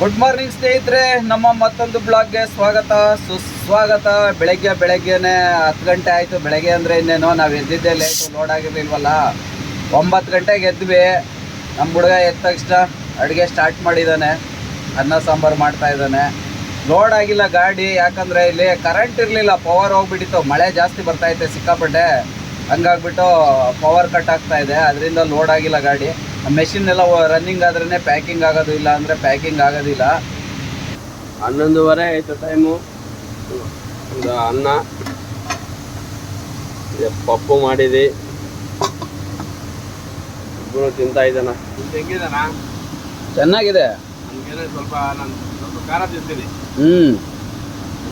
Good morning ಸ್ನೇಹಿತರೆ. ನಮ್ಮ ಮತ್ತೊಂದು ಬ್ಲಾಗ್ಗೆ ಸ್ವಾಗತ. ಸುಸ್ವಾಗತ. ಬೆಳಗ್ಗೆ, ಬೆಳಗ್ಗೆನೆ ಹತ್ತು ಗಂಟೆ ಆಯಿತು. ಬೆಳಗ್ಗೆ ಅಂದರೆ ಇನ್ನೇನೋ, ನಾವು ಎದ್ದಿದ್ದೆ ಲೇಟು ಲೋಡ್ ಆಗಿರಲಿಲ್ವಲ್ಲ? ಒಂಬತ್ತು ಗಂಟೆಗೆ ಎದ್ವಿ. ನಮ್ಮ ಹುಡುಗ ಎದ್ದ ತಕ್ಷಣ ಅಡುಗೆ ಸ್ಟಾರ್ಟ್ ಮಾಡಿದ್ದಾನೆ ಅನ್ನ ಸಾಂಬಾರು ಮಾಡ್ತಾ ಇದ್ದಾನೆ ಲೋಡ್ ಆಗಿಲ್ಲ ಗಾಡಿ, ಯಾಕಂದರೆ ಇಲ್ಲಿ ಕರೆಂಟ್ ಇರಲಿಲ್ಲ ಪವರ್ ಹೋಗ್ಬಿಟ್ಟಿತ್ತು. ಮಳೆ ಜಾಸ್ತಿ ಬರ್ತಾಯಿತ್ತು ಸಿಕ್ಕಾಪಟ್ಟೆ. ಹಂಗಾಗ್ಬಿಟ್ಟು ಪವರ್ ಕಟ್ ಆಗ್ತಾ ಇದೆ. ಅದರಿಂದ ಲೋಡ್ ಆಗಿಲ್ಲ ಗಾಡಿ. ಮೆಷಿನ್ ಎಲ್ಲ ರನ್ನಿಂಗ್ ಆದ್ರೇ ಪ್ಯಾಕಿಂಗ್ ಆಗೋದು ಇಲ್ಲ ಅಂದರೆ ಪ್ಯಾಕಿಂಗ್ ಆಗೋದಿಲ್ಲ. ಹನ್ನೊಂದುವರೆ ಆಯ್ತು ಟೈಮು ಒಂದು ಅನ್ನ ಇದೆ ಪಪ್ಪು ಮಾಡಿದಿ ಇಬ್ಬರು ತಿಂತಾ ಇದ್ದಾನ. ಹೆಂಗಿದಾನ? ಚೆನ್ನಾಗಿದೆ. ನಮ್ಗೇನೋ ಸ್ವಲ್ಪ ನಾನು ಸ್ವಲ್ಪ ಖಾರ ತಿಂತೀನಿ. ಹ್ಞೂ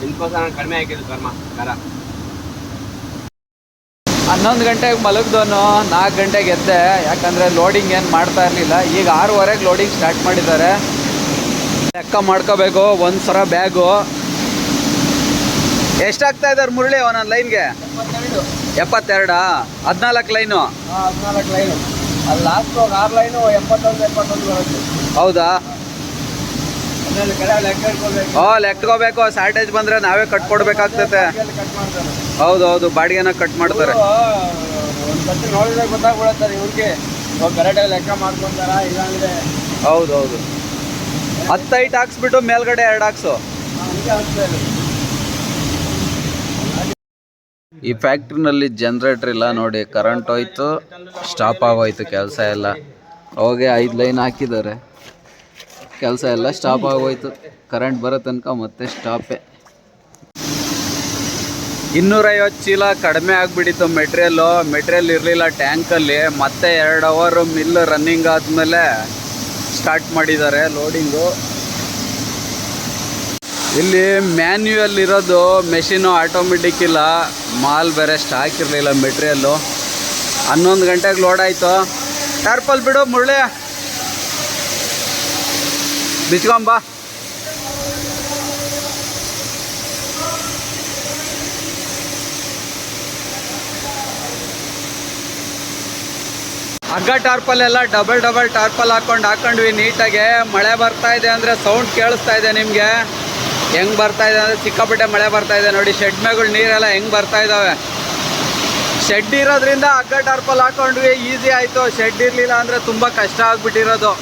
ನಿನ್ಕೋಸ್ಕರ ನಾನು ಕಡಿಮೆ ಹಾಕಿದ್ದು ಕರ್ಮ ಖಾರ. ಹನ್ನೊಂದು ಗಂಟೆಗೆ ಮಲಗ್ದೋನು ನಾಲ್ಕು ಗಂಟೆಗೆ ಎದ್ದೆ. ಯಾಕಂದರೆ ಲೋಡಿಂಗ್ ಏನು ಮಾಡ್ತಾ ಇರಲಿಲ್ಲ. ಈಗ ಆರೂವರೆಗೆ ಲೋಡಿಂಗ್ ಸ್ಟಾರ್ಟ್ ಮಾಡಿದ್ದಾರೆ. ಲೆಕ್ಕ ಮಾಡ್ಕೋಬೇಕು ಒಂದು ಸರ ಬ್ಯಾಗು ಎಷ್ಟಾಗ್ತಾ ಇದ್ದಾರೆ ಮುರಳಿ ಒಂದೊಂದು ಲೈನ್ಗೆ ಎಪ್ಪತ್ತೆರಡಾ? ಹದಿನಾಲ್ಕು ಲೈನು ಹದಿನಾಲ್ಕು ಲೈನು ಅಲ್ಲಿ ಲಾಸ್ಟ್ ಆರು ಲೈನು ಎಪ್ಪತ್ತೊಂದು ಎಪ್ಪತ್ತೊಂದು ಹೌದಾ? ಆಮೇಲೆ ಸ್ಯಾಟೇಜ್ ಶಾರ್ಟೇಜ್ ಬಂದ್ರೆ ನಾವೇ ಕಟ್ ಹೌದು ಹೌದು ಬಾಡಿಗೆನ ಕಟ್ ಮಾಡ್ತಾರೆ. ನೋಡಿದ್ರೆ ಗೊತ್ತಾಗ್ಬಿಡುತ್ತಾರೆ ಇವ್ರಿಗೆ. ಕರೆಕ್ಟಾಗಿ ಲೆಕ್ಕ ಮಾಡ್ಕೊಂತಾರ ಇಲ್ಲಾಂದ್ರೆ ಹೌದು ಹೌದು ಹತ್ತು ಐಟ್ ಹಾಕ್ಸ್ಬಿಟ್ಟು ಮೇಲ್ಗಡೆ ಎರಡು ಹಾಕ್ಸು. ಈ ಫ್ಯಾಕ್ಟ್ರಿನಲ್ಲಿ ಜನ್ರೇಟರ್ ಇಲ್ಲ ನೋಡಿ ಕರೆಂಟ್ ಹೋಯ್ತು ಸ್ಟಾಪ್ ಆಗೋಯ್ತು ಕೆಲಸ ಎಲ್ಲ ಹೋಗಿ ಐದು ಲೈನ್ ಹಾಕಿದ್ದಾರೆ. ಕೆಲಸ ಎಲ್ಲ ಸ್ಟಾಪ್ ಆಗೋಯ್ತು. ಕರೆಂಟ್ ಬರೋ ತನಕ ಮತ್ತೆ ಸ್ಟಾಪೇ ಇನ್ನೂರೈವತ್ತು ಚೀಲ ಕಡಿಮೆ ಆಗಿಬಿಟ್ಟಿತ್ತು ಮೆಟೀರಿಯಲ್ಲು ಮೆಟೀರಿಯಲ್ ಇರಲಿಲ್ಲ ಟ್ಯಾಂಕಲ್ಲಿ ಮತ್ತೆ ಎರಡು ಅವರು ಮಿಲ್ ರನ್ನಿಂಗ್ ಆದಮೇಲೆ ಸ್ಟಾರ್ಟ್ ಮಾಡಿದ್ದಾರೆ ಲೋಡಿಂಗು ಇಲ್ಲಿ ಮ್ಯಾನ್ಯುಯಲ್ ಇರೋದು ಮೆಷಿನು ಆಟೋಮೆಟಿಕ್ ಇಲ್ಲ. ಮಾಲ್ ಬೇರೆ ಸ್ಟಾಕ್ ಇರಲಿಲ್ಲ ಮೆಟೀರಿಯಲ್ಲು ಹನ್ನೊಂದು ಗಂಟೆಗೆ ಲೋಡ್ ಆಯಿತು. ಟಾರ್ಪಲ್ ಬಿಡು ಮುರಳಿ. ಬಿಚ್ಕೊಂಬ ಹಗ್ಗ ಟಾರ್ಪಲ್ ಎಲ್ಲ ಡಬಲ್ ಡಬಲ್ ಟಾರ್ಪಲ್ ಹಾಕೊಂಡು ಹಾಕೊಂಡ್ವಿ ನೀಟಾಗೆ ಮಳೆ ಬರ್ತಾ ಇದೆ ಅಂದರೆ ಸೌಂಡ್ ಕೇಳಿಸ್ತಾ ಇದೆ ನಿಮಗೆ. ಹೆಂಗೆ ಬರ್ತಾ ಇದೆ ಅಂದರೆ ಸಿಕ್ಕಾಪಟ್ಟೆ ಮಳೆ ಬರ್ತಾ ಇದೆ ನೋಡಿ. ಶೆಡ್ ಮೇಗಳು ನೀರೆಲ್ಲ ಹೆಂಗೆ ಬರ್ತಾ ಇದ್ದಾವೆ ಶೆಡ್ ಇರೋದ್ರಿಂದ ಹಗ್ಗ ಟಾರ್ಪಲ್ ಹಾಕೊಂಡ್ವಿ ಈಸಿ ಆಯಿತು. ಶೆಡ್ ಇರಲಿಲ್ಲ ಅಂದರೆ ತುಂಬ ಕಷ್ಟ ಆಗ್ಬಿಟ್ಟಿರೋದು.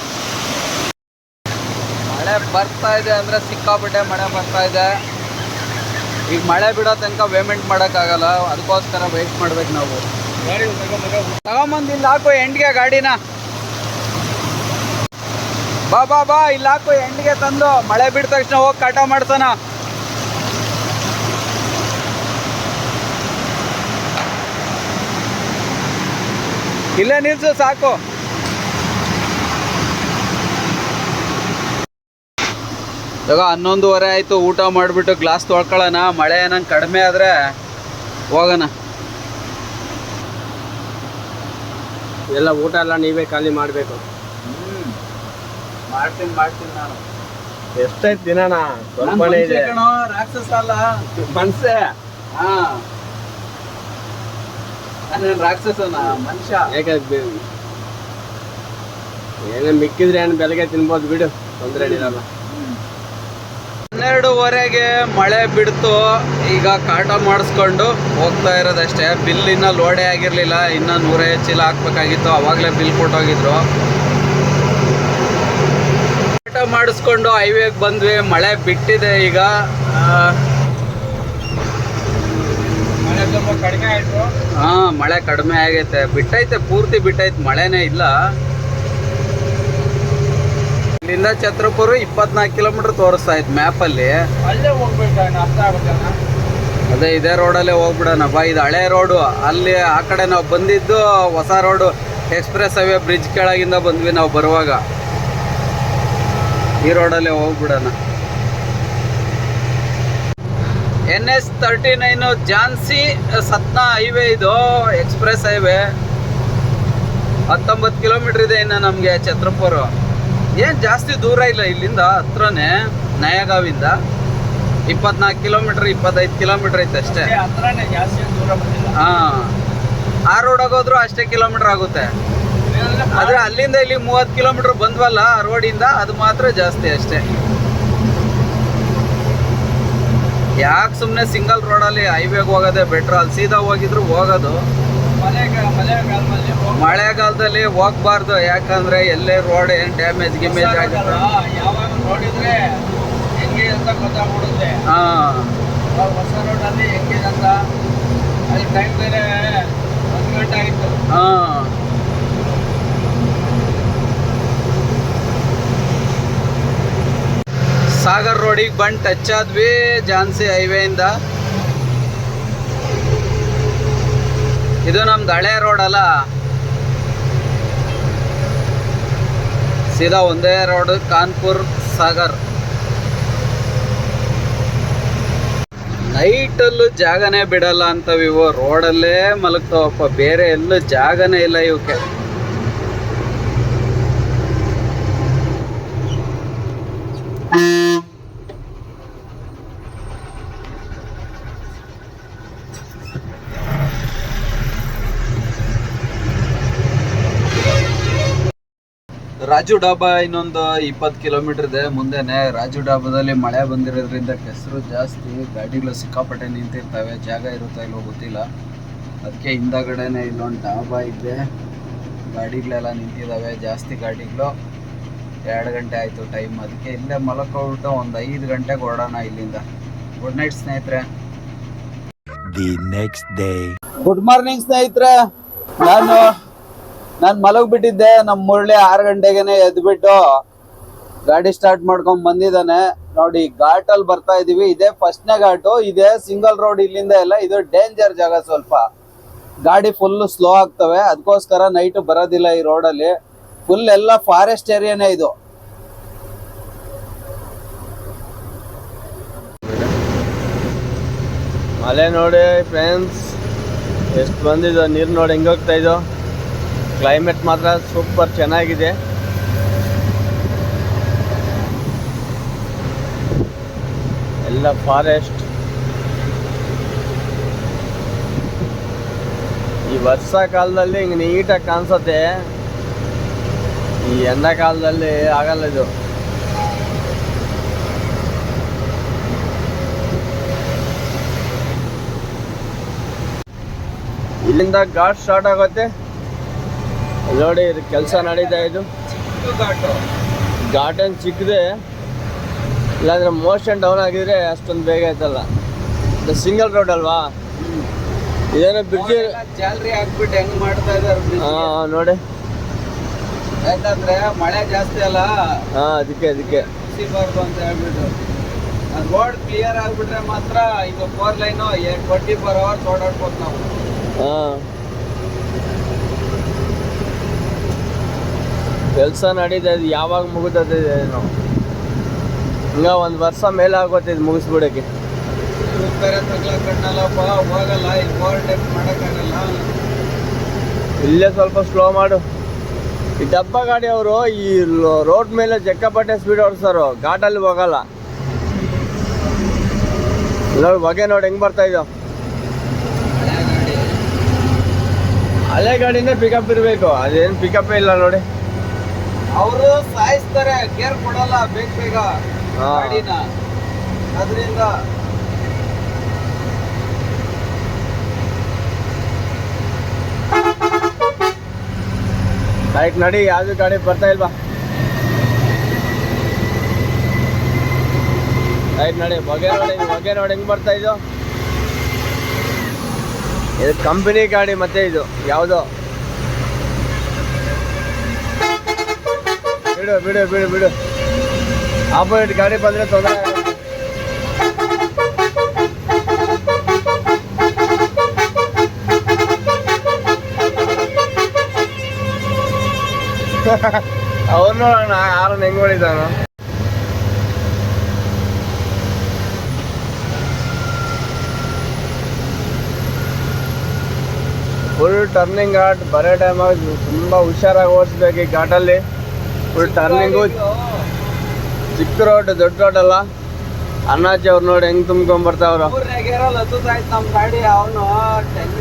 ಮಳೆ ಬರ್ತಾ ಇದೆ ಅಂದರೆ ಸಿಕ್ಕಾಪಟ್ಟೆ ಮಳೆ ಬರ್ತಾ ಇದೆ. ಈಗ ಮಳೆ ಬಿಡೋ ತನಕ ಪೇಮೆಂಟ್ ಮಾಡೋಕ್ಕಾಗಲ್ಲ, ಅದಕ್ಕೋಸ್ಕರ ವೇಟ್ ಮಾಡ್ಬೇಕು ನಾವು. ತಗೊಂಬಂದು ಇಲ್ಲಿ ಹಾಕು ಎಂಡ್ಗೆ ಗಾಡಿನ. ಬಾ ಬಾ ಬಾ, ಇಲ್ಲಿ ಹಾಕು ಎಂಡ್ಗೆ ತಂದು. ಮಳೆ ಬಿಟ್ಟ ತಕ್ಷಣ ಹೋಗಿ ಕಾಟ ಮಾಡ್ಸೋಣ. ಇಲ್ಲೇ ನಿಲ್ಸು, ಸಾಕು. ತಗೋ ಹನ್ನೊಂದುವರೆ ಆಯಿತು ಊಟ ಮಾಡಿಬಿಟ್ಟು ಗ್ಲಾಸ್ ತೊಳ್ಕೊಳ್ಳೋಣ. ಮಳೆ ಏನಂಗೆ ಕಡಿಮೆ ಆದರೆ ಹೋಗೋಣ. ಎಲ್ಲ ಊಟ ಎಲ್ಲ ನೀವೇ ಖಾಲಿ ಮಾಡಬೇಕು. ಮಾಡ್ತೀನಿ ಮಾಡ್ತೀನಿ ನಾನು. ಎಷ್ಟೈತೆ ದಿನನ? ಸ್ವಲ್ಪನೇ ಇದೆ. ರಾಕ್ಷಸ ಅಲ್ಲ. ಮನ್ಸೆ? ಹಾ. ರಾಕ್ಷಸನ? ಮನುಷ್ಯ. ಯಾಕೆ ಏನೇ ಮಿಕ್ಕಿದ್ರೆ ಏನು ಬೆಳಗ್ಗೆ ತಿನ್ಬೋದು ಬಿಡು ತೊಂದರೆ ಇರಲ್ಲ ಹನ್ನೆರಡುವರೆಗೆ ಮಳೆ ಬಿಡ್ತು ಈಗ ಕಾಟ ಮಾಡಿಸ್ಕೊಂಡು ಹೋಗ್ತಾ ಇರೋದಷ್ಟೇ. ಬಿಲ್ ಇನ್ನ ಲೋಡೇ ಆಗಿರ್ಲಿಲ್ಲ ಇನ್ನ ನೂರೈವತ್ತು ಚೀಲ ಹಾಕ್ಬೇಕಾಗಿತ್ತು ಅವಾಗಲೇ ಬಿಲ್ ಕೊಟ್ಟೋಗಿದ್ರು. ಕಾಟ ಮಾಡಿಸ್ಕೊಂಡು ಹೈವೇಗೆ ಬಂದ್ವಿ ಮಳೆ ಬಿಟ್ಟಿದೆ ಈಗ. ಹಾ ಮಳೆ ಕಡಿಮೆ ಆಗೈತೆ. ಬಿಟ್ಟೈತೆ ಪೂರ್ತಿ ಬಿಟ್ಟೈತೆ ಮಳೆನೇ ಇಲ್ಲ. ಇಲ್ಲಿಂದ ಛತ್ರಪುರ ಇಪ್ಪತ್ನಾಲ್ಕು ಕಿಲೋಮೀಟರ್ ತೋರಿಸ್ತಾ ಇತ್ತು ಮ್ಯಾಪಲ್ಲಿ ಅಲ್ಲೇ. ಹೋಗ್ಬೇಕು ಅರ್ಥ ಆಗುತ್ತಲ್ಲ ಅದೇ ಇದೇ ರೋಡಲ್ಲೇ ಹೋಗ್ಬಿಡೋಣ. ಬಾ ಇದು ಹಳೆ ರೋಡು ಅಲ್ಲಿ ಆ ಕಡೆ ನಾವು ಬಂದಿದ್ದು ಹೊಸ ರೋಡು ಎಕ್ಸ್ಪ್ರೆಸ್ ಹೈವೇ ಬ್ರಿಡ್ಜ್ ಕೆಳಗಿಂದ ಬಂದ್ವಿ ನಾವು ಬರುವಾಗ. ಈ ರೋಡಲ್ಲೇ ಹೋಗ್ಬಿಡೋಣ. N S thirty nine Jhansi Satna highway ಇದು ಎಕ್ಸ್ಪ್ರೆಸ್ ಹೈವೇ ಹತ್ತೊಂಬತ್ತು ಕಿಲೋಮೀಟ್ರ್ ಇದೆ ಇನ್ನು ನಮಗೆ ಛತ್ರಪುರ. ಏನು ಜಾಸ್ತಿ ದೂರ ಇಲ್ಲ ಇಲ್ಲಿಂದ ಹತ್ರನೇ ನಯಗಾವಿಂದ? ಇಪ್ಪತ್ನಾಲ್ಕು ಕಿಲೋಮೀಟ್ರ್ ಇಪ್ಪತ್ತೈದು ಕಿಲೋಮೀಟ್ರ್ ಐತೆ ಅಷ್ಟೇ. ಹಾಂ. ಆ ರೋಡಾಗ ಹೋದ್ರು ಅಷ್ಟೇ ಕಿಲೋಮೀಟ್ರ್ ಆಗುತ್ತೆ. ಆದರೆ ಅಲ್ಲಿಂದ ಇಲ್ಲಿ ಮೂವತ್ತು ಕಿಲೋಮೀಟರ್ ಬಂದ್ವಲ್ಲ ರೋಡಿಂದ ಅದು ಮಾತ್ರ ಜಾಸ್ತಿ ಅಷ್ಟೇ. ಯಾಕೆ ಸುಮ್ಮನೆ ಸಿಂಗಲ್ ರೋಡಲ್ಲಿ ಹೈವೇಗೆ ಹೋಗೋದೇ ಬೆಟ್ರ್ ಅಲ್ಲಿ ಸೀದಾ ಹೋಗಿದ್ರು ಹೋಗೋದು. ಮಳೆಗಾಲದಲ್ಲಿ ಹೋಗ್ಬಾರ್ದು ಯಾಕಂದ್ರೆ ಎಲ್ಲೇ ರೋಡ್ ಏನ್ ಡ್ಯಾಮೇಜ್ ಗಿಮೇಜ್ ಆಗುತ್ತೆ. ಹೆಂಗೆ ಅಂತ ಹಾ. ಹೆಂಗಿದೆ ಅಲ್ಲಿ ಟೈಮ್ ಬೇರೆ ಒಂದು ಗಂಟೆ ಆಯಿತು. ಹಾ. ಸಾಗರ್ ರೋಡಿಗೆ ಬಂದು ಟಚ್ ಆದ್ವಿ ಝಾನ್ಸಿ ಹೈವೇಯಿಂದ ಇದು ನಮ್ದು ಹಳೆ ರೋಡ್ ಅಲ್ಲ. ಸೀದಾ ಒಂದೇ ರೋಡ್ ಕಾನ್ಪುರ್, ಸಾಗರ್. ನೈಟಲ್ಲೂ ಜಾಗನೇ ಬಿಡಲ್ಲ ಅಂತ ಇವು ರೋಡಲ್ಲೇ ಮಲಗ್ತಾವಪ್ಪ. ಬೇರೆ ಎಲ್ಲೂ ಜಾಗನೇ ಇಲ್ಲ ಇವಕ್ಕೆ. ರಾಜು ಡಾಬಾ ಇನ್ನೊಂದು ಇಪ್ಪತ್ತು ಕಿಲೋಮೀಟರ್ ಇದೆ. ಮುಂದೆನೆ ರಾಜು ಡಾಬಾದಲ್ಲಿ ಮಳೆ ಬಂದಿರೋದ್ರಿಂದ ಕೆಸರು ಜಾಸ್ತಿ ಗಾಡಿಗಳು ಸಿಕ್ಕಾಪಟ್ಟೆ ನಿಂತಿರ್ತವೆ. ಜಾಗ ಇರುತ್ತಾ ಇಲ್ವೋ ಗೊತ್ತಿಲ್ಲ. ಅದಕ್ಕೆ ಹಿಂದಗಡೆನೆ ಇಲ್ಲೊಂದು ಡಾಬಾ ಇದೆ. ಗಾಡಿಗಳೆಲ್ಲ ನಿಂತಿದ್ದಾವೆ ಜಾಸ್ತಿ ಗಾಡಿಗಳು. ಎರಡು ಗಂಟೆ ಆಯಿತು ಟೈಮ್. ಅದಕ್ಕೆ ಇಲ್ಲೇ ಮಲಕೋಬಿಟ್ಟು ಒಂದು ಐದು ಗಂಟೆಗೆ ಹೊರಡೋಣ ಇಲ್ಲಿಂದ. ಗುಡ್ ನೈಟ್ ಸ್ನೇಹಿತರೆ. The next day good morning ಸ್ನೇಹಿತರೆ. ನಾನು ನಾನು ಮಲಗ್ಬಿಟ್ಟಿದ್ದೆ ನಮ್ಮ ಮುರಳಿ ಆರು ಗಂಟೆಗೆನೆ ಎದ್ಬಿಟ್ಟು ಗಾಡಿ ಸ್ಟಾರ್ಟ್ ಮಾಡ್ಕೊಂಡ್ ಬಂದಿದ್ದಾನೆ. ನೋಡಿ ಘಾಟಲ್ಲಿ ಬರ್ತಾ ಇದೀವಿ. ಇದೇ ಫಸ್ಟ್ನೇ ಘಾಟು, ಇದೇ ಸಿಂಗಲ್ ರೋಡ್ ಇಲ್ಲಿಂದ ಎಲ್ಲ, ಇದು ಡೇಂಜರ್ ಜಾಗ ಸ್ವಲ್ಪ. ಗಾಡಿ ಫುಲ್ ಸ್ಲೋ ಆಗ್ತವೆ. ಅದಕ್ಕೋಸ್ಕರ ನೈಟ್ ಬರೋದಿಲ್ಲ ಈ ರೋಡಲ್ಲಿ ಫುಲ್ ಎಲ್ಲ ಫಾರೆಸ್ಟ್ ಏರಿಯಾನೇ ಇದು. ಮಳೆ ನೋಡಿ ಫ್ರೆಂಡ್ಸ್ ಎಷ್ಟು ಬಂದಿದ್ದು ನೀರು ನೋಡಿ ಹೆಂಗೋಗ್ತಾ ಕ್ಲೈಮೇಟ್ ಮಾತ್ರ ಸೂಪರ್ ಚೆನ್ನಾಗಿದೆ. ಎಲ್ಲ ಫಾರೆಸ್ಟ್ ಈ ವರ್ಷ ಕಾಲದಲ್ಲಿ ಹಿಂಗೆ ನೀಟಾಗಿ ಕಾಣಿಸುತ್ತೆ. ಈ ಕಾಲದಲ್ಲಿ ಆಗಲ್ಲ ಇದು. ಇಲ್ಲಿಂದ ಘಾಟ್ ಸ್ಟಾರ್ಟ್ ಆಗುತ್ತೆ. ನೋಡಿ ಇದು ಕೆಲಸ ನಡೀತಾ ಇದು. ಗಾರ್ಡನ್ ಚಿಕ್ಕದೆ ಇಲ್ಲಾಂದ್ರೆ ಮೋಷನ್ ಡೌನ್ ಆಗಿದ್ರೆ ಅಷ್ಟೊಂದು ಬೇಗ ಆಯ್ತಲ್ಲ. ಇದು ಸಿಂಗಲ್ ರೋಡ್ ಅಲ್ವಾ? ಇದೇನೋ ಬ್ರಿಡ್ಜ್ ಜಾಲರಿ ಹಾಕ್ಬಿಟ್ಟು ಹೆಂಗ್ ಮಾಡ್ತಾ ಇದಾರೆ ಹಾಂ ನೋಡಿ. ಯಾಕಂದ್ರೆ ಮಳೆ ಜಾಸ್ತಿ ಅಲ್ಲ? ಹಾ ಅದಕ್ಕೆ ಅದಕ್ಕೆ. ಸಿಗಬಾರ್ದು ಅಂತ ಹೇಳ್ಬಿಟ್ಟು. ರೋಡ್ ಕ್ಲಿಯರ್ ಆಗ್ಬಿಟ್ರೆ ಮಾತ್ರ ಈಗ four line twenty four hours ಓಡಾಡ್ಬೋದು ನಾವು. ಹಾಂ. ಕೆಲಸ ನಡೀತಾ ಇದೆ, ಯಾವಾಗ ಮುಗಿತದೆ ನಾವು ಹಿಂಗ ಒಂದು ವರ್ಷ ಮೇಲೆ ಆಗೋತಿದ್ ಇದು ಮುಗಿಸ್ಬಿಡಕ್ಕೆ. ಇಲ್ಲಿ ಸ್ವಲ್ಪ ಸ್ಲೋ ಮಾಡು. ಈ ಡಬ್ಬ ಗಾಡಿ ಅವರು ಈ ರೋಡ್ ಮೇಲೆ ಜಕ್ಕಪಟ್ಟೆ ಸ್ಪೀಡ್ ಓಡಿಸೋರು, ಘಾಟಲ್ಲಿ ಹೋಗಲ್ಲ. ನೋಡಿ ಹೊಗೆ ನೋಡಿ ಹೆಂಗ್ ಬರ್ತಾ ಇದ್ದೋ ಹಳೆ ಗಾಡಿ ಹಳೆ ಗಾಡಿನೇ ಪಿಕಪ್ ಇರಬೇಕು, ಅದೇನು ಪಿಕಪ್ಪೇ ಇಲ್ಲ ನೋಡಿ. ಅವರು ಸಾಯಿಸ್ತಾರೆ ಕೇರ್ ಕೊಡಲ್ಲ ಬೇಗ ಬೇಗ ಗಾಡಿನ. ಅದರಿಂದ ಬೈಕ್ ನಡಿ ಯಾವ್ದು ಗಾಡಿ ಬರ್ತಾ ಇಲ್ವಾ? ರೈಟ್ ನಡಿ ಹೊಗೆ ನೋಡಿ ಹೊಗೆ ನೋಡಿ ಹೆಂಗ್ ಬರ್ತಾ ಇದು? ಇದು ಕಂಪನಿ ಗಾಡಿ ಮತ್ತೆ ಇದು ಯಾವುದು? ಬಿಡು ಬಿಡು ಬಿಡು ಬಿಡು. ಆಪೋಸಿಟ್ ಗಾಡಿ ಬಂದ್ರೆ ತೊಂದರೆ ಅವ್ರು ನೋಡೋಣ ಯಾರನ್ನ ಹೆಂಗ್ ಹೊಡಿತಾನೋ. ಫುಲ್ ಟರ್ನಿಂಗ್ ಘಾಟ್ ಬರೋ ಟೈಮಾಗ ತುಂಬ ಹುಷಾರಾಗಿ ಓಡಿಸ್ಬೇಕು ಈ ಘಾಟಲ್ಲಿ. ಫುಲ್ ಟರ್ನಿಂಗು ಚಿಕ್ಕ ರೋಡ್ ದೊಡ್ಡ ರೋಡ್ ಅಲ್ಲ. ಅಣ್ಣಾಜಿ ಅವ್ರು ನೋಡಿ ಹೆಂಗ್ ತುಂಬ್ಕೊಂಡ್ಬರ್ತಾವ್ರು ನಮ್ಮ ಗಾಡಿ ಅವನು ಟೆನ್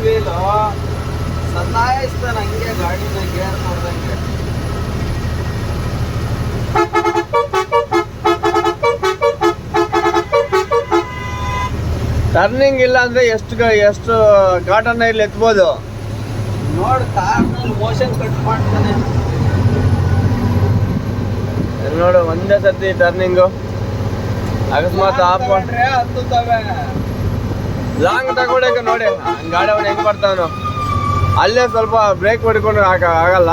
ಟರ್ನಿಂಗ್ ಇಲ್ಲ ಅಂದ್ರೆ ಎಷ್ಟು ಎಷ್ಟು ಘಾಟನ್ನ ಇಲ್ಲಿ ಎತ್ಬೋದು? ನೋಡಿ ಕಾರ್ ಮೋಷನ್ ಕಟ್ ಮಾಡ್ತಾನೆ. ನೋಡು ಒಂದೇ ಸತಿ ಟರ್ನಿಂಗು ಅಕಸ್ಮಾತ್ ಆಫ್ ಲಾಂಗ್ ತಗೊಳಕ್ಕೆ ನೋಡಿ ಗಾಡಿ ಅವನು ಹೆಂಗ್ ಬರ್ತಾವನು ಅಲ್ಲೇ ಸ್ವಲ್ಪ ಬ್ರೇಕ್ ಹೊಡ್ಕೊಂಡು ಆಗ ಆಗಲ್ಲ?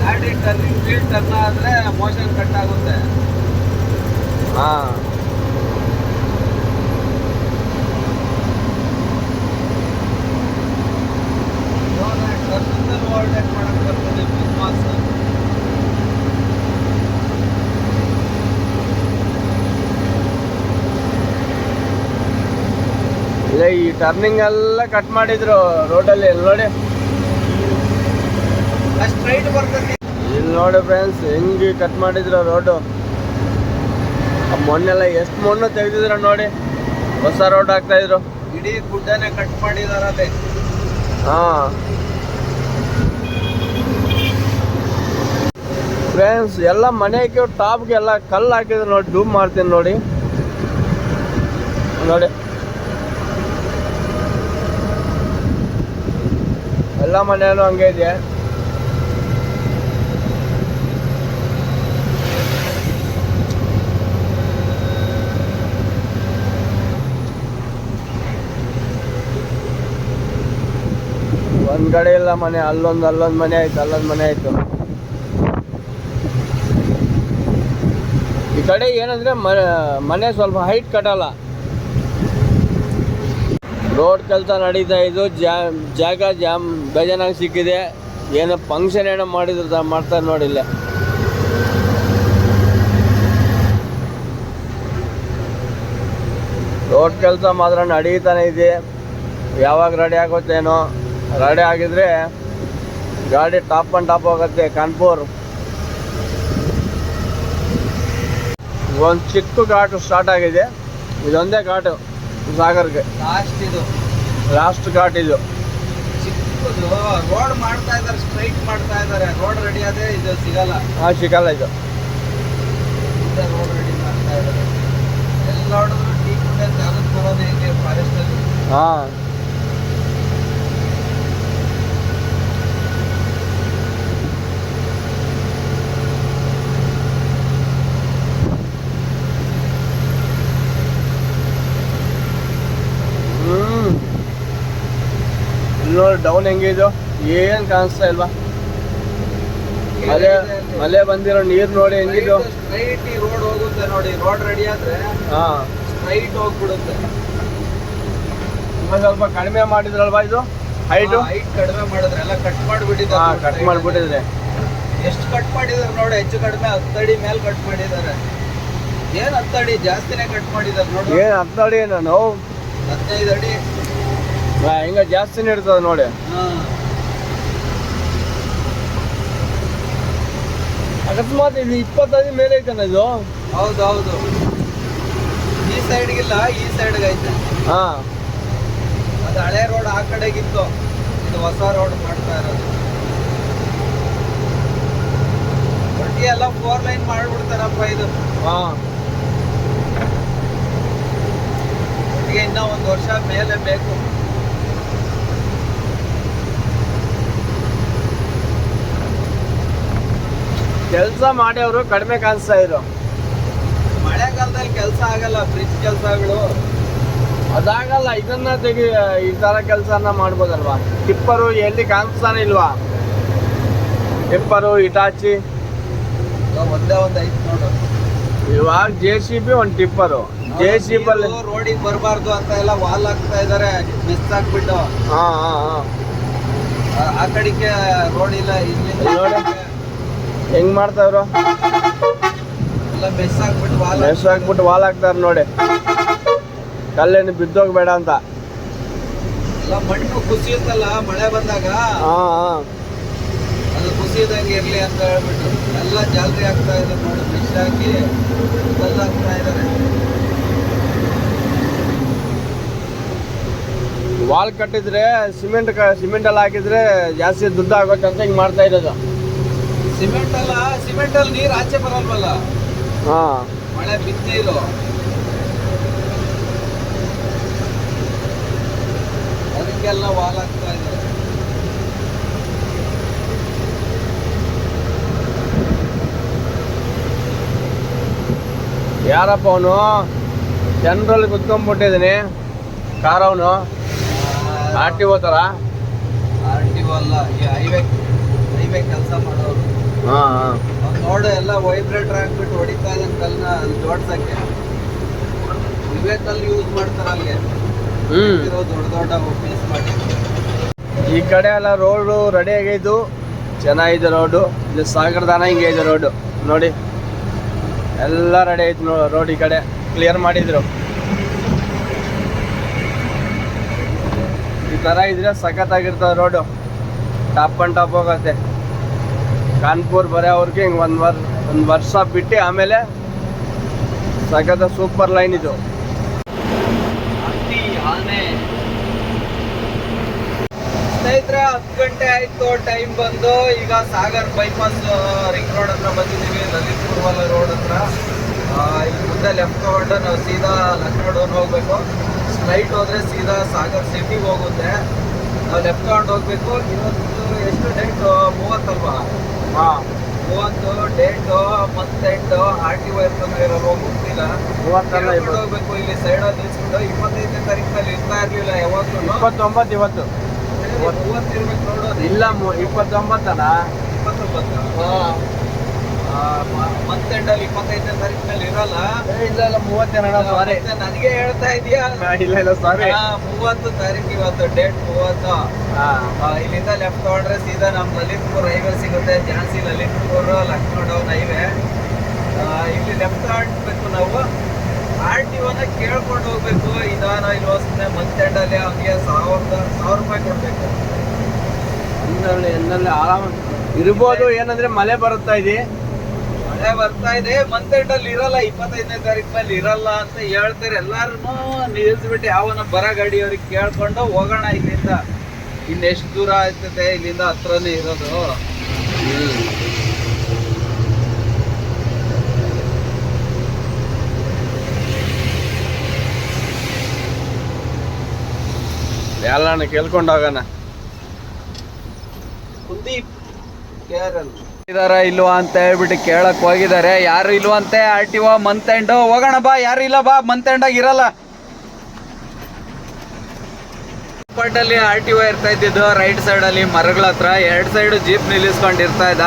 ಗಾಡಿ ಟರ್ನಿಂಗ್ ಫೀಲ್ಡ್ ಟರ್ನ್ ಆದ್ರೆ ಮೋಷನ್ ಕಟ್ ಆಗುತ್ತೆ. ಹಾ. ಓವರ್ಟೇಕ್ ಮಾಡಕ್ ಇಲ್ಲ ಈ ಟರ್ನಿಂಗ್ ಎಲ್ಲ ಕಟ್ ಮಾಡಿದ್ರು ರೋಡಲ್ಲಿ ಎಲ್ಲಿ ನೋಡಿ. ಇಲ್ಲಿ ನೋಡಿ ಫ್ರೆಂಡ್ಸ್ ಹೆಂಗೆ ಕಟ್ ಮಾಡಿದ್ರು ರೋಡು ಮೊನ್ನೆಲ್ಲ ಎಷ್ಟು ಮಣ್ಣು ತೆಗೆದಿದ್ರು ನೋಡಿ. ಹೊಸ ರೋಡ್ ಹಾಕ್ತಾ ಇದ್ರು. ಇಡೀ ಗುಡ್ಡನೆ ಕಟ್ ಮಾಡಿದಾರೆ ಹಾ. ಫ್ರೆಂಡ್ಸ್ ಎಲ್ಲ ಮನೆಗೆ ಟಾಪ್ಗೆ ಎಲ್ಲ ಕಲ್ಲು ಹಾಕಿದ್ರು ನೋಡಿ ಡೂಮ್ ಮಾಡ್ತೀನಿ ನೋಡಿ. ನೋಡಿ. ಎಲ್ಲ ಮನೆಯಲ್ಲೂ ಹಂಗೆ ಇದೆ. ಒಂದ್ ಕಡೆ ಇಲ್ಲ ಮನೆ, ಅಲ್ಲೊಂದು ಅಲ್ಲೊಂದು ಮನೆ ಆಯ್ತು, ಅಲ್ಲೊಂದು ಮನೆ ಆಯ್ತು. ಈ ಕಡೆ ಏನಂದ್ರೆ ಮನೆ ಸ್ವಲ್ಪ ಹೈಟ್ ಕಟ್ಟಲ್ಲ. ರೋಡ್ ಕೆಲಸ ನಡೀತಾ ಇದು ಜಾ- ಜಾಗ ಜಾಮ್, ಬೇಜಾನಾಗಿ ಸಿಕ್ಕಿದೆ. ಏನೋ ಫಂಕ್ಷನ್ ಏನೋ ಮಾಡಿದ್ರು ಮಾಡ್ತಾರೆ ನೋಡಿಲ್ಲ. ರೋಡ್ ಕೆಲಸ ಮಾತ್ರ ನಡೀತಾನೆ ಇದೆ. ಯಾವಾಗ ರೆಡಿ ಆಗುತ್ತೇನೋ ರೆಡಿ ಆಗಿದ್ರೆ ಗಾಡಿ ಟಾಪ್ ಅಂಡ್ ಟಾಪ್ ಹೋಗುತ್ತೆ, ಕಾನ್ಪುರ್. ಒಂದು ಚಿಕ್ಕ ಘಾಟು ಸ್ಟಾರ್ಟ್ ಆಗಿದೆ. ಇದೊಂದೇ ಘಾಟು. ಸಾಗರ್ಗೆ. ಲಾಸ್ಟ್ ಇದು. ಲಾಸ್ಟ್ ಘಾಟ್ ಇದು. ಚಿಕ್ಕದು. ರೋಡ್ ಮಾಡ್ತಾ ಇದ್ದಾರೆ ಸ್ಟ್ರೈಟ್ ಮಾಡ್ತಾ ಇದ್ದಾರೆ. ರೋಡ್ ರೆಡಿ ಆದ್ರೆ ಇದು ಸಿಗಲ್ಲ. ಹಾಂ ಸಿಗಲ್ಲ ಇದು. ರೋಡ್ ರೆಡಿ ಮಾಡ್ತಾ ಇದ್ದಾರೆ. ಎಲ್ಲ ನೋಡಿದ್ರು ಟೀ ಕುಡಿಯೋದು ಜಾಗಕ್ಕೆ ಬರೋದು ಹೇಗೆ ಫಾರೆಸ್ಟ್ ಅಲ್ಲಿ. ಹಾಂ ಹ್ಮ್ ಇಲ್ಲಿ ನೋಡಿ ಡೌನ್ ಹೆಂಗಿದೆಯೋ ಏನ್ ಕಾಣಿಸ್ತಾ ಇಲ್ವಾ? ಮಳೆ ಮಳೆ ಬಂದಿರೋ ನೀರ್ ನೋಡಿ ಹೆಂಗಿದು ಸ್ಟ್ರೈಟ್ ಈ ರೋಡ್ ಹೋಗುತ್ತೆ ನೋಡಿ ರೋಡ್ ರೆಡಿ ಆದ್ರೆ ಹಾ. ಸ್ಟ್ರೈಟ್ ಹೋಗ್ಬಿಡುತ್ತೆ. ಸ್ವಲ್ಪ ಕಡಿಮೆ ಮಾಡಿದ್ರಲ್ವಾ ಇದು? ಹೈಟು ಹೈಟ್ ಕಡಿಮೆ ಮಾಡಿದ್ರೆ ಎಲ್ಲ ಕಟ್ ಹಾ ಮಾಡಿಬಿಟ್ಟಿದ್ದಾರೆ ಕಟ್ ಮಾಡ್ಬಿಟ್ಟಿದ್ರೆ ಎಷ್ಟು ಕಟ್ ಮಾಡಿದಾರೆ ನೋಡಿ ಹೆಚ್ಚು ಕಡಿಮೆ ಹತ್ತಡಿ ಮೇಲೆ ಕಟ್ ಮಾಡಿದ್ದಾರೆ. ಏನ್ ಹತ್ತಡಿ ಜಾಸ್ತಿನೇ ಕಟ್ ಮಾಡಿದ್ದಾರೆ ನೋಡಿ. ಏನು ಹತ್ತಡಿ ನಾನು ಹದಿನೈದು ಅಡಿ. ಹಿಂಗ ಜಾಸ್ತಿ ಇರ್ತದ ನೋಡಿ. ಅಕಸ್ಮಾತ್ ಇದು ಇಪ್ಪತ್ತೈದು ಮೇಲೆ ಐತನ ಇದು? ಹೌದು ಹೌದು ಈ ಸೈಡ್ಗಿಲ್ಲ ಈ ಸೈಡ್ಗೆ ಐತೆ ಹಾ. ಅದು ಹಳೆ ರೋಡ್ ಆ ಕಡೆಗಿತ್ತು. ಇದು ಹೊಸ ರೋಡ್ ಮಾಡ್ತಾ ಇರೋದು. ಒಟ್ಟಿಗೆ ಎಲ್ಲ ಫೋರ್ ಲೈನ್ ಮಾಡ್ಬಿಡ್ತಾರಪ್ಪ ಇದು. ಹಾ. ಒಟ್ಟಿಗೆ ಇನ್ನ ಒಂದು ವರ್ಷ ಮೇಲೆ ಬೇಕು. ಕೆಲಸ ಮಾಡ್ಯವರು ಕಡಿಮೆ ಕಾಣಿಸ್ತಾ ಇದ್ರು. ಮಳೆಗಾಲದಲ್ಲಿ ಕೆಲಸ ಆಗಲ್ಲ ಫ್ರಿಜ್ ಕೆಲಸಗಳು. ಅದಾಗಲ್ಲ ಇದನ್ನ ತೆಗಿ ಈ ತರ ಕೆಲಸನ ಮಾಡ್ಬೋದಲ್ವಾ? ಟಿಪ್ಪರು ಎಲ್ಲಿ ಕಾಣಿಸ್ತಾನೆ ಇಲ್ವಾ? Tipper Hitachi. ಒಂದೇ ಒಂದ್ ಐತ್ ನೋಡು. ಇವಾಗ ಜೆ ಸಿ ಬಿ ಒಂದು ಟಿಪ್ಪರು. ಜೆ ಸಿ ಬಿ ರೋಡಿಗೆ ಬರಬಾರ್ದು ಅಂತ ಎಲ್ಲ ವಾಲ್ ಹಾಕ್ತಾ ಇದಾರೆ ಮಿಸ್ ಹಾಕ್ಬಿಟ್ಟು. ಹಾ ಹಾ ಹಾ. ಆ- ಕಡೆಗೆ ರೋಡ್ ಇಲ್ಲ ಇಲ್ಲಿ. ಹೆಂಗ್ ಮಾಡ್ತಾವ್ರು? ಎಲ್ಲ ಮೆಸ್ ಹಾಕ್ಬಿಟ್ಟು ವಾಲ್ ಮೆಸ್ ಹಾಕ್ಬಿಟ್ಟು ವಾಲ್ ಹಾಕ್ತಾರ ನೋಡಿ. ಕಲ್ಲೇನು ಬಿದ್ದೋಗ್ಬೇಡ ಅಂತ. ಎಲ್ಲ ಮಣ್ಣು ಕುಸಿಯುತ್ತಲ್ಲ ಮಳೆ ಬಂದಾಗ? ಹಾ ಹಾ. ಅದು ಕುಸಿಯದಂಗೆ ಇರಲಿ ಅಂತ ಹೇಳ್ಬಿಟ್ಟು ಎಲ್ಲ ಜಾಲರಿ ಹಾಕ್ತಾ ಇದ್ದಾರೆ ನೋಡಿ ಮಿಸ್ ಹಾಕಿ ಕಲ್ಲು ಹಾಕ್ತಾ ಇದ್ದಾರೆ. ವಾಲ್ ಕಟ್ಟಿದ್ರೆ ಸಿಮೆಂಟ್ ಸಿಮೆಂಟ್ ಎಲ್ಲ ಹಾಕಿದ್ರೆ ಜಾಸ್ತಿ ದುಡ್ಡು ಆಗುತ್ತೆ ಅಂತ ಹಿಂಗ್ ಮಾಡ್ತಾ ಇರೋದು. ಸಿಮೆಂಟ್ ಅಲ್ಲ ಸಿಮೆಂಟ್ ಅಲ್ಲಿ ನೀರು ಆಚೆ ಬರಲ್ವಲ್ಲ? ಹಾ. ಮಳೆ ಬಿದ್ದ ಅದಕ್ಕೆಲ್ಲ ವಾಲ್ ಇದೆ ಯಾರಪ್ಪ ಅವನು? ಜನರಲ್ಲಿ ಕುತ್ಕೊಂಡ್ಬಿಟ್ಟಿದ್ದೀನಿ ಕಾರ್ ಅವನು? ಆರ್ ಟಿ ಒ ಥರ ಆರ್ ಟಿ ಒ ಅಲ್ಲ ಈ ಹೈವೇ ಹೈವೇ ಕೆಲಸ ಮಾಡೋರು. ನೋಡು ಎಲ್ಲ ವೈಬ್ರೇಟರ್ ಹಾಕ್ಬಿಟ್ಟು ಹೊಡಿತಾ ಇದ್ದಾನೆ ಕಲ್ನ ಅಲ್ಲಿ ಜೋಡ್ಸಕ್ಕೆ. ಇವೇ ಕಲ್ಲು ಯೂಸ್ ಮಾಡ್ತಾರೆ ಅಲ್ಲಿ ಇರೋ ದೊಡ್ಡ ದೊಡ್ಡ ಪೀಸ್ ಮಾಡಿ. ಈ ಕಡೆ ಎಲ್ಲ ರೋಡು ರೆಡಿ ಆಗೈತು ಚೆನ್ನಾಗಿದೆ ರೋಡು ಇದು ಸಾಗರದಾನ ಹಿಂಗೆ ಇದೆ ರೋಡು ನೋಡಿ. ಎಲ್ಲ ರೆಡಿ ಆಯ್ತು ನೋ ರೋಡ್ ಈ ಕಡೆ. ಕ್ಲಿಯರ್ ಮಾಡಿದ್ರು. ಈ ಥರ ಇದ್ರೆ ಸಖತ್ತಾಗಿರ್ತದೆ ರೋಡು ಟಾಪ್ ಅಂಡ್ ಟಾಪ್ ಹೋಗತ್ತೆ. ಕಾನ್ಪುರ್ ಬರೋವ್ರಿಗೆ ಹಿಂಗೆ ಒಂದು ವರ್, ಒಂದು ವರ್ಷ ಬಿಟ್ಟು ಆಮೇಲೆ ಸಗದ ಸೂಪರ್ ಲೈನ್ ಇದು. ಸ್ನೇಹಿತರೆ, ಹತ್ತು ಗಂಟೆ ಆಯ್ತು ಟೈಮ್ ಬಂದು. ಈಗ ಸಾಗರ್ ಬೈಪಾಸ್ ರಿಂಗ್ ರೋಡ್ ಹತ್ರ ಬಂದಿದ್ದೀವಿ ಲಲಿತ್ ಪೂರ್ವಲ ರೋಡ್ ಹತ್ರ. ಇಲ್ಲಿ ಮುಂದೆ ಲೆಫ್ಟ್ ತಗೊಂಡು ನಾವು ಸೀದಾ ಲಕ್ನೋಡ್ ಹೋಗ್ಬೇಕು. ಸ್ಟ್ರೈಟ್ ಹೋದ್ರೆ ಸೀದಾ ಸಾಗರ್ ಸಿಟಿಗೆ ಹೋಗುತ್ತೆ. ನಾವು ಲೆಫ್ಟ್ ತಗೊಂಡು ಹೋಗ್ಬೇಕು. ಇವತ್ತು ಎಷ್ಟು ಡೇಟ್ ಮೂವತ್ತಲ್ವಾ? ಮೂವತ್ತು date end R T O ಇರಲ್ಲ ಗೊತ್ತಿಲ್ಲ. ಮೂವತ್ತಲ್ಲ ಹೋಗ್ಬೇಕು ಇಲ್ಲಿ ಸೈಡಲ್ಲಿ ನಿಲ್ಸ್ಬಿಟ್ಟು ಇಪ್ಪತ್ತೈದನೇ ತಾರೀಕಲ್ಲಿ ಇರ್ತಾ ಇರ್ಲಿಲ್ಲ ಯಾವಾಗ್ಲೂ ಇಪ್ಪತ್ತೊಂಬತ್ತು ಇವತ್ತು. ಮೂವತ್ತು ಇರ್ಬೇಕು ನೋಡೋದು ಇಲ್ಲ ಇಪ್ಪತ್ತೊಂಬತ್ತನ ಇಪ್ಪತ್ತೊಂಬತ್ತು. ಮಂತ್ ಎಂಡ್ ಅಲ್ಲಿ ಇಪ್ಪತ್ತೈದನೇ ತಾರೀಕಿನಲ್ಲಿ ಇರಲ್ಲ. ಇಲ್ಲ ಇಲ್ಲ ಮೂವತ್ತೇನಣ್ಣ ಸಾರಿ ನನಗೆ ಹೇಳ್ತಾ ಇದೀಯಾ ಇಲ್ಲ ಇಲ್ಲ ಸಾರಿ ಮೂವತ್ತು ತಾರೀಕು ಇವತ್ತು ಡೇಟ್ ಮೂವತ್ತು. ಇಲ್ಲಿಂದ ಲೆಫ್ಟ್ ತಗೊಂಡ್ರೆ ಸೀದಾ ನಮ್ಮ ಲಲಿತ್ಪುರ್ ಹೈವೇ ಸಿಗುತ್ತೆ. ಝಾನ್ಸಿ ಲಲಿತ್ಪುರ್ ಲಕ್ನೋ ಡೌನ್ ಹೈವೇ ಇಲ್ಲಿ ಲೆಫ್ಟ್ ತಗೊಂಡ್ಬೇಕು ನಾವು. ಆರ್ ಟಿ ಒನ ಕೇಳ್ಕೊಂಡು ಹೋಗ್ಬೇಕು. ಇದಾನ ಇಲ್ಲಿ ಹೋಗ್ತಾನೆ ಮಂತ್ ಎಂಡ್ ಅಲ್ಲಿ ಅವ್ನಿಗೆ ಸಾವಿರದ ಸಾವಿರ ರೂಪಾಯಿ ಕೊಡ್ಬೇಕು. ಎಂದಲ್ಲಿ ಆರಾಮ. ಇರ್ಬೋದು ಏನಂದ್ರೆ ಮಳೆ ಬರುತ್ತಾ ಇದೆ. ಬರ್ತಾ ಇದೆ. ಮಂತ್ ಎಂಡ್ ಅಲ್ಲಿ ಇರಲ್ಲ, ಇಪ್ಪತ್ತೈದನೇ ತಾರೀಕು ಮೇಲೆ ಇರಲ್ಲ ಅಂತ ಹೇಳ್ತಾರೆ. ಎಲ್ಲಾರು ನಿಲ್ಸ್ಬಿಟ್ಟು ಯಾವನ ಬರ ಗಾಡಿಯವ್ರಿಗೆ ಕೇಳ್ಕೊಂಡು ಹೋಗೋಣ ಇಲ್ಲಿಂದ. ಇನ್ನು ಎಷ್ಟು ದೂರ ಆಗ್ತದೆ ಇಲ್ಲಿಂದ ಹತ್ರನೇ ಇರೋದು. ಎಲ್ಲ ಕೇಳ್ಕೊಂಡು ಹೋಗೋಣ? ಕುಂದೀಪ್ ಕೇರಲ್ ಇದಾರ ಇಲ್ವಾ ಅಂತ ಹೇಳ್ಬಿಟ್ಟು ಕೇಳಕ್ ಹೋಗಿದ್ದಾರೆ ಯಾರು ಇಲ್ವಂತೆ R T O month end ಹೋಗೋಣ ಬಾ, ಯಾರು ಇಲ್ಲ ಬಾ ಮಂತ್ ಎಂಡ್ ಆಗಿರಲ್ಲ ಅಲ್ಲಿ ಆರ್ ಟಿ ಒ ಇರ್ತಾ ಇದ್ದಿದ್ದು, ರೈಟ್ ಸೈಡ್ ಅಲ್ಲಿ ಮರಗಳ ಹತ್ರ. ಎರಡ್ ಸೈಡ್ ಜೀಪ್ ನಿಲ್ಲಿಸ್ಕೊಂಡಿರ್ತಾ ಇದ್ದ.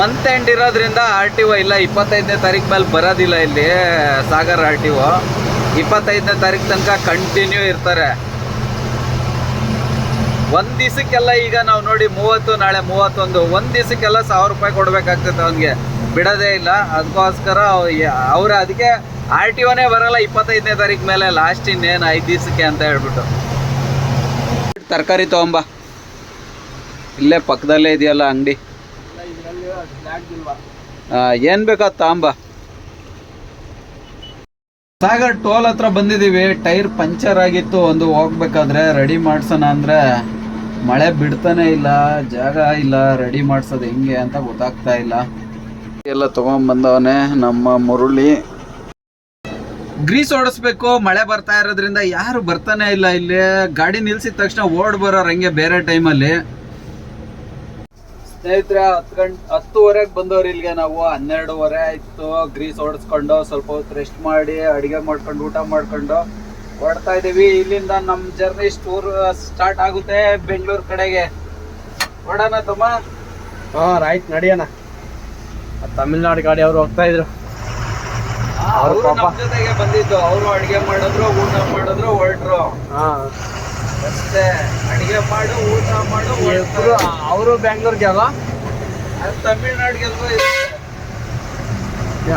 ಮಂತ್ ಎಂಡ್ ಇರೋದ್ರಿಂದ ಆರ್ ಟಿ ಒ ಇಲ್ಲ. ಇಪ್ಪತ್ತೈದನೇ ತಾರೀಕು ಮೇಲೆ ಬರೋದಿಲ್ಲ ಇಲ್ಲಿ, ಸಾಗರ್ ಆರ್ ಟಿ ಒ ಇಪ್ಪತ್ತೈದನೇ ತಾರೀಕು ತನಕ ಕಂಟಿನ್ಯೂ ಇರ್ತಾರೆ. ಒಂದ್ ದಿವಸಕ್ಕೆಲ್ಲ ಈಗ ನಾವು ನೋಡಿ ಮೂವತ್ತು, ನಾಳೆ ಮೂವತ್ತೊಂದು, ಒಂದ್ ದಿವಸಕ್ಕೆಲ್ಲ ಸಾವಿರ ರೂಪಾಯಿ ಕೊಡ್ಬೇಕಾಗ್ತದೆ ಅವನಿಗೆ. ಬಿಡೋದೇ ಇಲ್ಲ. ಅದಕ್ಕೋಸ್ಕರ ಅವ್ರ ಅದಕ್ಕೆ ಆರ್ ಟಿ ಒನೇ ಬರಲ್ಲ ಇಪ್ಪತ್ತೈದನೇ ತಾರೀಕು ಮೇಲೆ ಲಾಸ್ಟ್ ಇನ್ನೇನು ಐದು ದಿವಸಕ್ಕೆ ಅಂತ ಹೇಳ್ಬಿಟ್ಟು. ತರಕಾರಿ ತಗೊಂಬ. ಇಲ್ಲೇ ಪಕ್ಕದಲ್ಲೇ ಇದೆಯಲ್ಲ ಅಂಗಡಿ. ಏನ್ ಬೇಕಾ ತಾಂಬ ಸಾಗರ್ ಟೋಲ್ ಹತ್ರ ಬಂದಿದೀವಿ. ಟೈರ್ ಪಂಚರ್ ಆಗಿತ್ತು. ಒಂದು ಹೋಗ್ಬೇಕಾದ್ರೆ ರೆಡಿ ಮಾಡ್ಸೋಣ ಅಂದ್ರೆ ಮಳೆ ಬಿಡ್ತಾನೆ ಇಲ್ಲ, ಜಾಗ ಇಲ್ಲ, ರೆಡಿ ಮಾಡ್ಸೋದು ಹೆಂಗೆ ಅಂತ ಗೊತ್ತಾಗ್ತಾ ಇಲ್ಲ. ಎಲ್ಲ ತಗೊಂಡ್ ಬಂದವನೆ ನಮ್ಮ ಮುರುಳಿ. ಗ್ರೀಸ್ ಓಡಿಸ್ಬೇಕು, ಮಳೆ ಬರ್ತಾ ಇರೋದ್ರಿಂದ ಯಾರು ಬರ್ತಾನೆ ಇಲ್ಲ ಇಲ್ಲಿ. ಗಾಡಿ ನಿಲ್ಸಿದ ತಕ್ಷಣ ಓಡ್ ಬರೋರು ಹಂಗೆ ಬೇರೆ ಟೈಮಲ್ಲಿ. ಸ್ನೇಹಿತರೆ, ಹತ್ತು ಗಂಟೆ, ಹತ್ತುವರೆಗೆ ಬಂದವ್ರು ಇಲ್ಲಿಗೆ ನಾವು, ಹನ್ನೆರಡುವರೆ ಆಯಿತು. ಗ್ರೀಸ್ ಓಡಿಸ್ಕೊಂಡು ಸ್ವಲ್ಪ ಹೊತ್ತು ರೆಸ್ಟ್ ಮಾಡಿ, ಅಡಿಗೆ ಮಾಡ್ಕೊಂಡು, ಊಟ ಮಾಡ್ಕೊಂಡು. ಹೊರಡ್ತಾ ಇದೀವಿ. ಇಲ್ಲಿಂದ ನಮ್ಮ ಜರ್ನಿ ಟೂರ್ ಸ್ಟಾರ್ಟ್ ಆಗುತ್ತೆ ಬೆಂಗಳೂರು ಕಡೆಗೆ. ಹೊಡೋಣ ತಮ್ಮ. ಹಾಂ ರೈಟ್ ನಡೆಯೋಣ. ತಮಿಳ್ನಾಡು ಗಾಡಿ ಅವರು ಹೋಗ್ತಾ ಇದ್ರು. ಅವರು ಪಾಪ. ನಮ್ಮ ಜೊತೆಗೆ ಬಂದಿದ್ದು. ಅವರು ಅಡಿಗೆ ಮಾಡಿದ್ರು ಊಟ ಮಾಡಿದ್ರು ಹೊರಟ್ರು. ಹಾಂ. ಅಷ್ಟೇ. ಅಡಿಗೆ ಮಾಡು ಊಟ ಮಾಡು ಹೊರಟ್ರು. ಅವರು ಬೆಂಗ್ಳೂರಿಗೆ ಅಲ್ಲ ಅದು ಇದೆ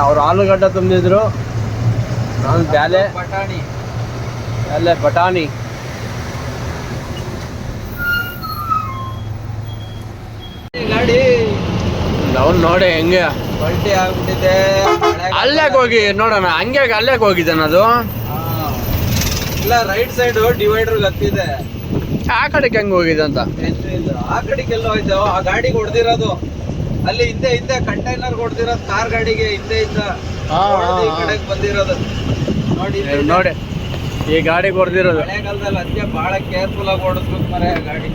ಅವ್ರು ಆಲೂಗಡ್ಡೆ ತುಂಬಿದ್ರು ನಾನು ಬ್ಯಾಲೆ ಬಟಾಣಿ. ಅಲ್ಲೇ ಬಟಾಣಿ. ಗಾಡಿ. ಅವ್ನು ನೋಡಿ ಹೆಂಗೆ. ಪಲ್ಟಿ ಆಗ್ಬಿಟ್ಟಿದೆ. ಅಲ್ಲೇ ಹೋಗಿ ನೋಡೋಣ ಹಂಗೆ ಅಲ್ಲೇ ಹೋಗಿದ್ದಾನೆ ಅದು. ಇಲ್ಲ ರೈಟ್ ಸೈಡ್ ಡಿವೈಡರ್ ಹತ್ತಿದೆ ಆ ಕಡೆಗೆ ಹೆಂಗ್ ಹೋಗಿದೆ ಅಂತ? ಆ ಆ ಕಡೆಗೆಲ್ಲ ಹೋಯ್ತು. ಆ ಗಾಡಿಗೆ ಹೊಡೆದಿರೋದು. ಅಲ್ಲಿ ಹಿಂದೆ ಹಿಂದೆ ಕಂಟೈನರ್ ಹೊಡೆದಿರೋದು ಕಾರ್ ಗಾಡಿಗೆ ಹಿಂದೆ ಇಂದ ಈ. ಕಡೆಗೆ ಬಂದಿರೋದು. ನೋಡಿ ನೋಡಿ. ಈ ಗಾಡಿ ಹೊಡೆದಿರೋದು ಮಳೆಗಾಲದಲ್ಲಿ ಅದಕ್ಕೆ ಬಹಳ ಕೇರ್ಫುಲ್ ಆಗಿ ಓಡಿಸ್ಬೇಕು ಮರೆ ಗಾಡಿ.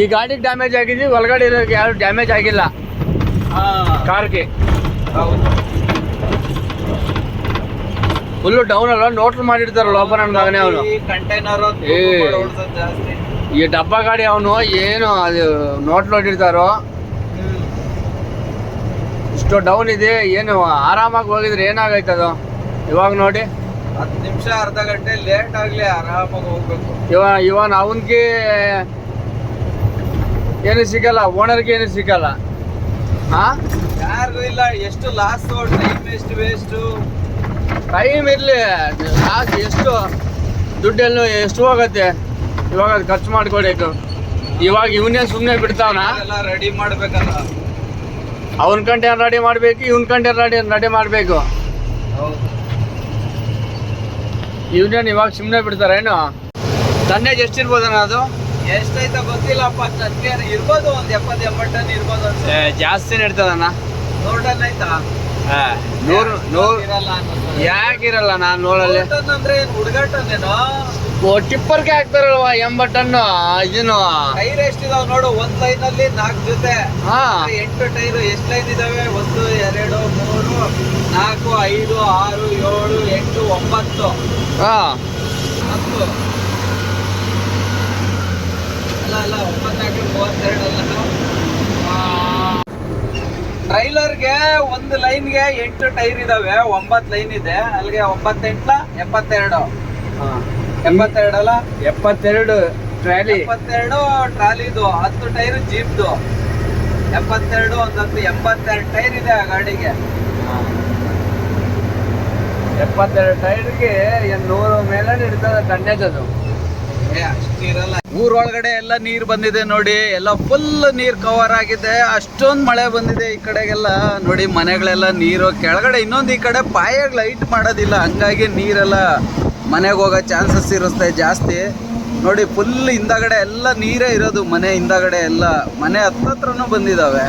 ಈ ಗಾಡಿಗೆ ಡ್ಯಾಮೇಜ್ ಆಗಿದೆ ಒಳಗಡೆ ಇರೋರಿಗೆ ಯಾರು ಡ್ಯಾಮೇಜ್ ಆಗಿಲ್ಲ. ಕಾರ್ಗೆ. ಹೌದು. ಫುಲ್ಲು ಡೌನ್ ಅಲ್ಲ ನೋಟ್ಲ್ ಮಾಡಿರ್ತಾರಲ್ಲ ಓಪನ್ ಅಂದಾಗನೇ ಅವನು ಕಂಟೈನರ್. ಓಡಿಸೋದು ಜಾಸ್ತಿ. ಈ ಡಬ್ಬ ಗಾಡಿ ಅವನು ಏನು ಅದು ನೋಟ್ ನೋಡಿರ್ತಾರೋ. ಇಷ್ಟು ಡೌನ್ ಇದೆ ಏನು ಆರಾಮಾಗಿ ಹೋಗಿದ್ರೆ ಏನಾಗೈತದು? ಇವಾಗ ನೋಡಿ. ಹತ್ತು ನಿಮಿಷ ಅರ್ಧ ಗಂಟೆ ಲೇಟ್ ಆಗಲಿ ಆರಾಮಾಗಿ ಹೋಗ್ಬೇಕು. ಇವ ಇವನ್ ಅವನ್ಗೆ ಏನು ಸಿಗಲ್ಲ ಓನರ್ಗೆ ಏನು ಸಿಗಲ್ಲ. ಹಾ ಯಾರಿಗೂ ಇಲ್ಲ ಎಷ್ಟು ಲಾಸ್ ಟೈಮ್ ಎಷ್ಟು ವೇಸ್ಟು ಟೈಮ್ ಇರಲಿ ಲಾಸ್ಟ್ ಎಷ್ಟು ದುಡ್ಡೆಲ್ಲ ಎಷ್ಟು ಹೋಗುತ್ತೆ ಇವಾಗ ಅದು ಖರ್ಚು ಮಾಡ್ಕೊಬೇಕು ಇವಾಗ ಇವನೇ ಸುಮ್ಮನೆ ಬಿಡ್ತಾವನ? ಎಲ್ಲ ರೆಡಿ ಮಾಡ್ಬೇಕಲ್ಲ. ಅವನ ಕಂಡೆ ರೆಡಿ ಮಾಡಬೇಕು ಇವನ್ ಕಂಡೆ ರೆಡಿ ರೆಡಿ ಮಾಡಬೇಕು. ಹೌದು. ಇವನೇನು ಇವಾಗ ಸುಮ್ಮನೆ ತಂದೆ ಟನ್ನೇಜ್ ಎಷ್ಟಿರ್ಬೋದಣ್ಣ ಅದು? ಎಷ್ಟೈತ ಗೊತ್ತಿಲ್ಲಪ್ಪ ನನಗೆ ಇರ್ಬೋದು ಒಂದ್ ಎಪ್ಪತ್ತು ಎಂಬತ್ತು ಟನ್ ಇರ್ಬೋದು ಅನ್ಸುತ್ತೆ ಜಾಸ್ತಿ ಇರ್ತದಣ್ಣ. ನೂರು ಟನ್ ಆಯ್ತಾ? ನೂರು ನೂರು ಇರಲ್ಲ ಯಾಕಿರಲ್ಲ ನಾನು ನೂರಲ್ಲಿ? ನೂರು ಟನ್ ಅಂದ್ರೆ ಏನ್ ಹುಡುಗಾಟನೇನೋ ಟಿಪ್ಪರ್ಗೆ ಹಾಕ್ತಾರಲ್ವ ಎಂಬಟ್ಟನ್ನು ಟನ್ನು ಇದನ್ನು? ಟೈರ್ ಎಷ್ಟಿದಾವ್ ನೋಡು ಒಂದ್ ಲೈನ್ ಅಲ್ಲಿ ನಾಲ್ಕು ಜೊತೆ. ಹಾ. ಎಂಟು ಟೈರ್ ಎಷ್ಟು ಲೈನ್ ಇದಾವೆ? ಒಂದು ಎರಡು ಮೂರು ನಾಲ್ಕು ಐದು ಆರು ಏಳು ಎಂಟು ಒಂಬತ್ತು. ಹಾ. ಹತ್ತು. ಅಲ್ಲ ಅಲ್ಲ ಒಂಬತ್ನಾಲ್ಕು ಮೂವತ್ತೆರಡು ಅಲ್ಲ. ಟ್ರೈಲರ್ಗೆ ಒಂದು ಲೈನ್ಗೆ ಎಂಟು ಟೈರ್ ಇದಾವೆ. ಒಂಬತ್ತು ಲೈನ್ ಇದೆ. ಅಲ್ಲಿಗೆ ಒಂಬತ್ತೆಂಟ್ಲ ಎಪ್ಪತ್ತೆರಡು. ಎಂಬತ್ತೆರಡು ಅಲ್ಲ? ಎಪ್ಪತ್ತೆರಡು ಟ್ರಾಲಿ. ಎಪ್ಪತ್ತೆರಡು ಟ್ರಾಲಿದು ಹತ್ತು ಟೈರ್ ಜೀಪ್ದು. ಎಪ್ಪತ್ತೆರಡು ಒಂದತ್ತು ಎಂಬತ್ತೆರಡು ಟೈರ್ ಇದೆ ಆ ಗಾಡಿಗೆ. ಎಪ್ಪತ್ತೆರಡು ಟೈರ್ಗೆ ನೂರು ಮೇಲೆ ಇರ್ತದೆ ಟನ್ನೇಜ್ ಅದು. ಅಷ್ಟಿರಲ್ಲ ಊರೊಳಗಡೆ ಎಲ್ಲ ನೀರು ಬಂದಿದೆ ನೋಡಿ ಎಲ್ಲ ಫುಲ್ ನೀರು ಕವರ್ ಆಗಿದೆ. ಅಷ್ಟೊಂದು ಮಳೆ ಬಂದಿದೆ ಈ ಕಡೆಗೆಲ್ಲ. ನೋಡಿ ಮನೆಗಳೆಲ್ಲ ನೀರು. ಕೆಳಗಡೆ ಇನ್ನೊಂದು ಈ ಕಡೆ ಪಾಯಾಗ ಲೈಟ್ ಮಾಡೋದಿಲ್ಲ. ಹಂಗಾಗಿ ನೀರೆಲ್ಲ ಮನೆಗೆ ಹೋಗೋ ಚಾನ್ಸಸ್ ಇರುತ್ತೆ ಜಾಸ್ತಿ. ನೋಡಿ ಫುಲ್ ಹಿಂದಗಡೆ ಎಲ್ಲ ನೀರೇ ಇರೋದು ಮನೆ ಹಿಂದಗಡೆ ಎಲ್ಲ. ಮನೆ ಹತ್ತತ್ರನೂ ಬಂದಿದಾವೆ.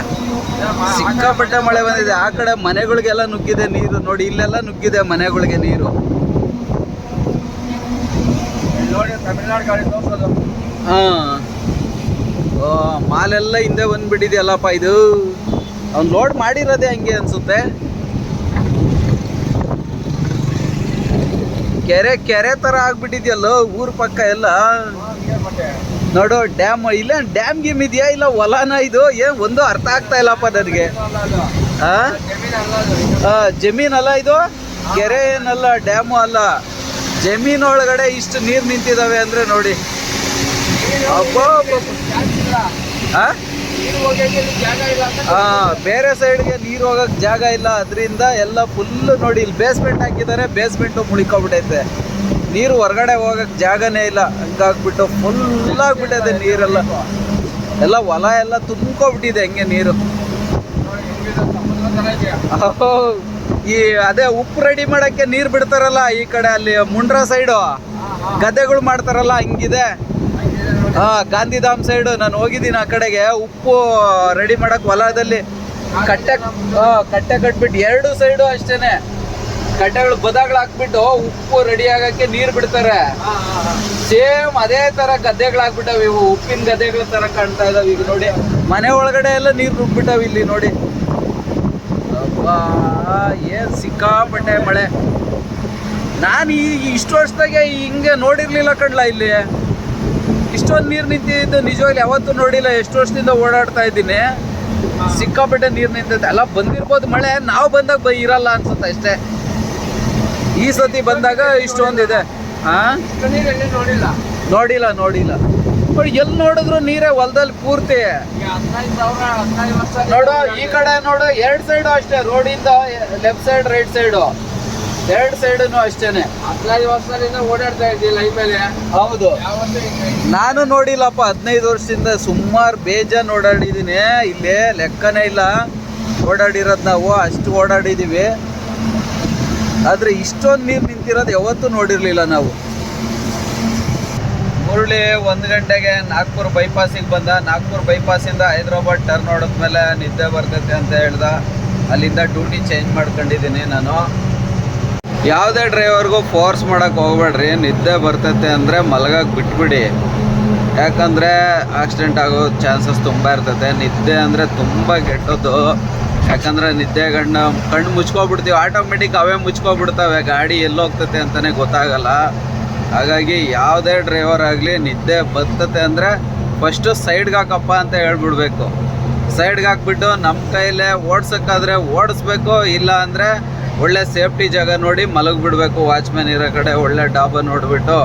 ಸಿಕ್ಕಾಪಟ್ಟೆ ಮಳೆ ಬಂದಿದೆ. ಆ ಕಡೆ ಮನೆಗಳಿಗೆಲ್ಲ ನುಗ್ಗಿದೆ ನೀರು. ನೋಡಿ ಇಲ್ಲೆಲ್ಲ ನುಗ್ಗಿದೆ ಮನೆಗಳಿಗೆ ನೀರು. ನೋಡಿ ತಮಿಳ್ನಾಡು ಗಾಡಿ ತೋರ್ಸೋದು. ಹಾ. ಮಾಲೆಲ್ಲ ಹಿಂದೆ ಬಂದ್ಬಿಟ್ಟಿದೆಯಲ್ಲಪ್ಪ ಇದು. ಅವ್ನು ಲೋಡ್ ಮಾಡಿರೋದೇ ಹಂಗೆ ಅನ್ಸುತ್ತೆ. ಕೆರೆ ಕೆರೆ ತರ ಆಗ್ಬಿಟ್ಟಿದ್ಯಲ್ಲ ಊರ್ ಪಕ್ಕ ಎಲ್ಲ. ನೋಡು ಡ್ಯಾಮ್ ಇಲ್ಲ ಡ್ಯಾಮ್ ಗಿಮ್ ಇದೆಯಾ ಇಲ್ಲ ಹೊಲನ ಇದು? ಏನ್ ಒಂದು ಅರ್ಥ ಆಗ್ತಾ ಇಲ್ಲಪ್ಪ ನನಗೆ. ಆ? ಆ, ಜಮೀನ್ ಅಲ್ಲ ಇದು? ಕೆರೆ ಏನಲ್ಲ ಡ್ಯಾಮು ಅಲ್ಲ. ಜಮೀನ್ ಒಳಗಡೆ ಇಷ್ಟು ನೀರು ನಿಂತಿದಾವೆ ಅಂದ್ರೆ ನೋಡಿ. ಅಬ್ಬಾ ಆ, ಬೇರೆ ಸೈಡ್ಗೆ ನೀರು ಹೋಗಕ್ ಜಾಗ ಇಲ್ಲ. ಅದರಿಂದ ಎಲ್ಲ ಫುಲ್ ನೋಡಿ ಇಲ್ಲಿ ಬೇಸ್ಮೆಂಟ್ ಹಾಕಿದ್ದಾರೆ ಬೇಸ್ಮೆಂಟ್ ಮುಳಿಕೊಬಿಟ್ಟೈತೆ ನೀರು ಹೊರಗಡೆ ಹೋಗಕ್ ಜಾಗನೇ ಇಲ್ಲ. ಹಂಗಾಗ್ಬಿಟ್ಟು ಫುಲ್ ಆಗ್ಬಿಟ್ಟಿದೆ ನೀರೆಲ್ಲ. ಎಲ್ಲ ಹೊಲ ಎಲ್ಲ ತುಂಬ್ಕೊಬಿಟ್ಟಿದೆ ಹಂಗೆ ನೀರು. ಈ ಅದೇ ಉಪ್ಪು ರೆಡಿ ಮಾಡಕ್ಕೆ ನೀರು ಬಿಡ್ತಾರಲ್ಲ ಈ ಕಡೆ ಅಲ್ಲಿ ಮುಂಡ್ರ ಸೈಡು ಗದ್ದೆಗಳು ಮಾಡ್ತಾರಲ್ಲ ಹಂಗಿದೆ. ಹಾ, ಗಾಂಧಿಧಾಮ್ ಸೈಡ್ ನಾನು ಹೋಗಿದ್ದೀನಿ ಆ ಕಡೆಗೆ. ಉಪ್ಪು ರೆಡಿ ಮಾಡಕ್ ಹೊಲದಲ್ಲಿ. ಕಟ್ಟೆ ಕಟ್ಟೆ ಕಟ್ಬಿಟ್ಟು ಎರಡು ಸೈಡು ಅಷ್ಟೇನೆ. ಕಟ್ಟೆಗಳು ಬದಗಳು ಹಾಕ್ಬಿಟ್ಟು ಉಪ್ಪು ರೆಡಿ ಆಗಕ್ಕೆ ನೀರ್ ಬಿಡ್ತಾರೆ. ಸೇಮ್ ಅದೇ ತರ ಗದ್ದೆಗಳು ಹಾಕ್ಬಿಟ್ಟವ್ ಇವು. ಉಪ್ಪಿನ ಗದ್ದೆಗಳ ತರ ಕಾಣ್ತಾ ಇದಾವ ಈಗ ನೋಡಿ. ಮನೆ ಒಳಗಡೆ ಎಲ್ಲ ನೀರ್ ರುಬ್ಬಿಟ್ಟಾವ ಇಲ್ಲಿ ನೋಡಿ. ಏನ್ ಸಿಕ್ಕಾಪಟ್ಟೆ ಮಳೆ. ನಾನು ಈ ಇಷ್ಟು ವರ್ಷದಾಗೆ ಹಿಂಗೆ ನೋಡಿರ್ಲಿಲ್ಲ ಕಣ್ಲ ಇಲ್ಲಿ. ಇಷ್ಟೊಂದು ನೀರು ನಿಂತಿದ್ದು ನಿಜವಾಗ್ಲಿ ಯಾವತ್ತೂ ನೋಡಿಲ್ಲ ಎಷ್ಟು ವರ್ಷದಿಂದ ಓಡಾಡ್ತಾ ಇದ್ದೀನಿ. ಸಿಕ್ಕಾಪಟ್ಟೆ ನೀರು ನಿಂತೈತೆ ಎಲ್ಲ ಬಂದಿರ್ಬೋದು ಮಳೆ ನಾವು ಬಂದಾಗ ಬ ಇರಲ್ಲ ಅನ್ಸುತ್ತೆ ಅಷ್ಟೇ. ಈ ಸತಿ ಬಂದಾಗ ಇಷ್ಟೊಂದಿದೆ. ಹಾ ನೋಡಿಲ್ಲ? ನೋಡಿಲ್ಲ ನೋಡಿಲ್ಲ. ನೋಡಿ ಎಲ್ಲಿ ನೋಡಿದ್ರು ನೀರೇ ಹೊಲದಲ್ಲಿ ಪೂರ್ತಿ. ನೋಡು ಈ ಕಡೆ ನೋಡು ಎರಡ್ ಸೈಡ್ ಅಷ್ಟೇ ರೋಡಿಂದ ಲೆಫ್ಟ್ ಸೈಡ್ ರೈಟ್ ಸೈಡು ಎರಡ್ ಸೈಡ್ನು ಅಷ್ಟೇನೆ. ಹದಿನೈದು ವರ್ಷದಿಂದ ಓಡಾಡ್ತಾ ಇದ್ದೀವಿ ಮೇಲೆ ಹೌದು. ನಾನು ನೋಡಿಲ್ಲಪ್ಪ ಹದಿನೈದು ವರ್ಷದಿಂದ ಸುಮಾರು ಬೇಜಾನ್ ಓಡಾಡಿದ್ದೀನಿ ಇಲ್ಲಿ ಲೆಕ್ಕನೇ ಇಲ್ಲ. ಓಡಾಡಿರೋದು ನಾವು ಅಷ್ಟು ಓಡಾಡಿದ್ದೀವಿ ಆದರೆ ಇಷ್ಟೊಂದು ನೀರು ನಿಂತಿರೋದು ಯಾವತ್ತೂ ನೋಡಿರಲಿಲ್ಲ ನಾವು. ಮುರುಳಿ ಒಂದು ಗಂಟೆಗೆ ನಾಗ್ಪುರ್ ಬೈಪಾಸಿಗೆ ಬಂದ. ನಾಗ್ಪುರ್ ಬೈಪಾಸಿಂದ ಹೈದ್ರಾಬಾದ್ ಟರ್ನ್ ಹೊಡೆದ್ಮೇಲೆ ನಿದ್ದೆ ಬರ್ತೈತೆ ಅಂತ ಹೇಳ್ದ. ಅಲ್ಲಿಂದ ಡ್ಯೂಟಿ ಚೇಂಜ್ ಮಾಡ್ಕೊಂಡಿದ್ದೀನಿ ನಾನು. ಯಾವುದೇ ಡ್ರೈವರ್ಗೂ ಫೋರ್ಸ್ ಮಾಡೋಕ್ಕೆ ಹೋಗ್ಬೇಡ್ರಿ, ನಿದ್ದೆ ಬರ್ತೈತೆ ಅಂದರೆ ಮಲಗಕ್ಕೆ ಬಿಟ್ಬಿಡಿ. ಯಾಕಂದರೆ ಆಕ್ಸಿಡೆಂಟ್ ಆಗೋ ಚಾನ್ಸಸ್ ತುಂಬ ಇರ್ತೈತೆ. ನಿದ್ದೆ ಅಂದರೆ ತುಂಬ ಕೆಟ್ಟದ್ದು. ಯಾಕಂದರೆ ನಿದ್ದೆ ಕಣ್ಣು ಕಣ್ಣು ಮುಚ್ಕೊಬಿಡ್ತೀವಿ ಆಟೋಮೆಟಿಕ್ ಅವೇ ಮುಚ್ಕೊಬಿಡ್ತವೆ. ಗಾಡಿ ಎಲ್ಲಿ ಹೋಗ್ತೈತೆ ಅಂತಲೇ ಗೊತ್ತಾಗಲ್ಲ. ಹಾಗಾಗಿ ಯಾವುದೇ ಡ್ರೈವರ್ ಆಗಲಿ ನಿದ್ದೆ ಬರ್ತತೆ ಅಂದರೆ ಫಸ್ಟು ಸೈಡ್ಗೆ ಹಾಕಪ್ಪ ಅಂತ ಹೇಳ್ಬಿಡ್ಬೇಕು. ಸೈಡ್ಗೆ ಹಾಕ್ಬಿಟ್ಟು ನಮ್ಮ ಕೈಲೇ ಓಡ್ಸೋಕ್ಕಾದ್ರೆ ಓಡಿಸ್ಬೇಕು, ಇಲ್ಲ ಅಂದರೆ ಒಳ್ಳೆ ಸೇಫ್ಟಿ ಜಾಗ ನೋಡಿ ಮಲಗಿಬಿಡ್ಬೇಕು ವಾಚ್ಮ್ಯಾನ್ ಇರೋ ಕಡೆ ಒಳ್ಳೆ ಡಾಬಾ ನೋಡಿಬಿಟ್ಟು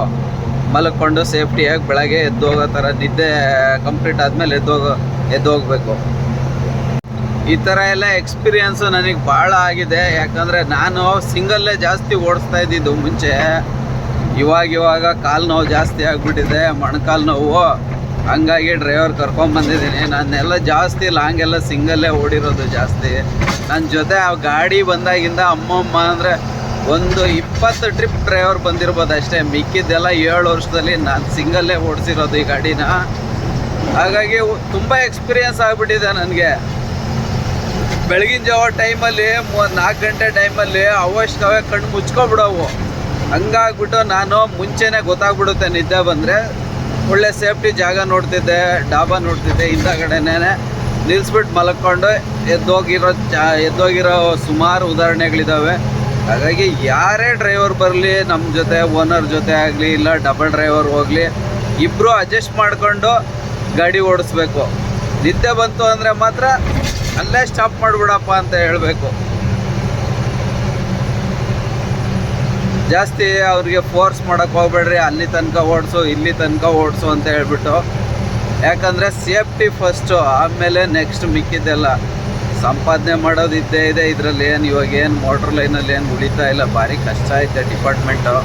ಮಲಗ್ಕೊಂಡು ಸೇಫ್ಟಿಯಾಗಿ ಬೆಳಗ್ಗೆ ಎದ್ದು ಹೋಗೋ ಥರ ನಿದ್ದೆ ಕಂಪ್ಲೀಟ್ ಆದಮೇಲೆ ಎದ್ದೋಗೋ, ಎದ್ದೋಗ್ಬೇಕು. ಈ ಥರ ಎಲ್ಲ ಎಕ್ಸ್ಪೀರಿಯನ್ಸು ನನಗೆ ಭಾಳ ಆಗಿದೆ. ಯಾಕಂದರೆ ನಾನು ಸಿಂಗಲ್ಲೇ ಜಾಸ್ತಿ ಓಡಿಸ್ತಾ ಇದ್ದಿದ್ದು ಮುಂಚೆ. ಇವಾಗ ಇವಾಗ ಕಾಲು ನೋವು ಜಾಸ್ತಿ ಆಗಿಬಿಟ್ಟಿದೆ, ಮೊಣಕಾಲು ನೋವು. ಹಂಗಾಗಿ ಡ್ರೈವರ್ ಕರ್ಕೊಂಬಂದಿದ್ದೀನಿ ನನ್ನೆಲ್ಲ ಜಾಸ್ತಿ ಲಾಂಗ್ ಎಲ್ಲ ಸಿಂಗಲ್ಲೇ ಓಡಿರೋದು ಜಾಸ್ತಿ. ನನ್ನ ಜೊತೆ ಆ ಗಾಡಿ ಬಂದಾಗಿಂದ ಅಮ್ಮಮ್ಮ ಅಂದರೆ ಒಂದು ಇಪ್ಪತ್ತು ಟ್ರಿಪ್ ಡ್ರೈವರ್ ಬಂದಿರ್ಬೋದು ಅಷ್ಟೇ. ಮಿಕ್ಕಿದ್ದೆಲ್ಲ ಏಳು ವರ್ಷದಲ್ಲಿ ನಾನು ಸಿಂಗಲ್ಲೇ ಓಡಿಸಿರೋದು ಈ ಗಾಡಿನ. ಹಾಗಾಗಿ ತುಂಬ ಎಕ್ಸ್ಪೀರಿಯನ್ಸ್ ಆಗಿಬಿಟ್ಟಿದೆ ನನಗೆ. ಬೆಳಗಿನ ಜಾವ ಟೈಮಲ್ಲಿ ನಾಲ್ಕು ಗಂಟೆ ಟೈಮಲ್ಲಿ ಅವಶ್ಯಕವೇ ಕಣ್ಣು ಮುಚ್ಕೊಬಿಡೋವು ಹಂಗಾಗ್ಬಿಟ್ಟು ನಾನು ಮುಂಚೆನೇ ಗೊತ್ತಾಗ್ಬಿಡುತ್ತೆ ನಿದ್ದೆ ಬಂದರೆ. ಒಳ್ಳೆ ಸೇಫ್ಟಿ ಜಾಗ ನೋಡ್ತಿದ್ದೆ, ಡಾಬಾ ನೋಡ್ತಿದ್ದೆ ಇಂಥ ಕಡೆನೇ ನಿಲ್ಲಿಸ್ಬಿಟ್ಟು ಮಲ್ಕೊಂಡು ಎದ್ದೋಗಿರೋ ಚಾ ಎದ್ದೋಗಿರೋ ಸುಮಾರು ಉದಾಹರಣೆಗಳಿದ್ದಾವೆ ಹಾಗಾಗಿ ಯಾರೇ ಡ್ರೈವರ್ ಬರಲಿ ನಮ್ಮ ಜೊತೆ, ಓನರ್ ಜೊತೆ ಆಗಲಿ, ಇಲ್ಲ ಡಬಲ್ ಡ್ರೈವರ್ ಹೋಗಲಿ ಇಬ್ಬರು ಅಡ್ಜಸ್ಟ್ ಮಾಡಿಕೊಂಡು ಗಾಡಿ ಓಡಿಸ್ಬೇಕು. ನಿದ್ದೆ ಬಂತು ಅಂದರೆ ಮಾತ್ರ ಅಲ್ಲೇ ಸ್ಟಾಪ್ ಮಾಡಿಬಿಡಪ್ಪ ಅಂತ ಹೇಳಬೇಕು. ಜಾಸ್ತಿ ಅವ್ರಿಗೆ ಫೋರ್ಸ್ ಮಾಡೋಕ್ಕೆ ಹೋಗ್ಬೇಡ್ರಿ, ಅಲ್ಲಿ ತನಕ ಓಡಿಸು, ಇಲ್ಲಿ ತನಕ ಓಡಿಸು ಅಂತ ಹೇಳ್ಬಿಟ್ಟು. ಯಾಕಂದರೆ ಸೇಫ್ಟಿ ಫಸ್ಟು ಆಮೇಲೆ ನೆಕ್ಸ್ಟ್ ಮಿಕ್ಕಿದ್ದೆಲ್ಲ. ಸಂಪಾದನೆ ಮಾಡೋದು ಇದ್ದೇ ಇದೆ, ಇದರಲ್ಲಿ ಏನು, ಇವಾಗ ಏನು ಮೋಟ್ರ್ ಲೈನಲ್ಲಿ ಏನು ಉಳಿತಾ ಇಲ್ಲ, ಭಾರಿ ಕಷ್ಟ ಐತೆ ಡಿಪಾರ್ಟ್ಮೆಂಟು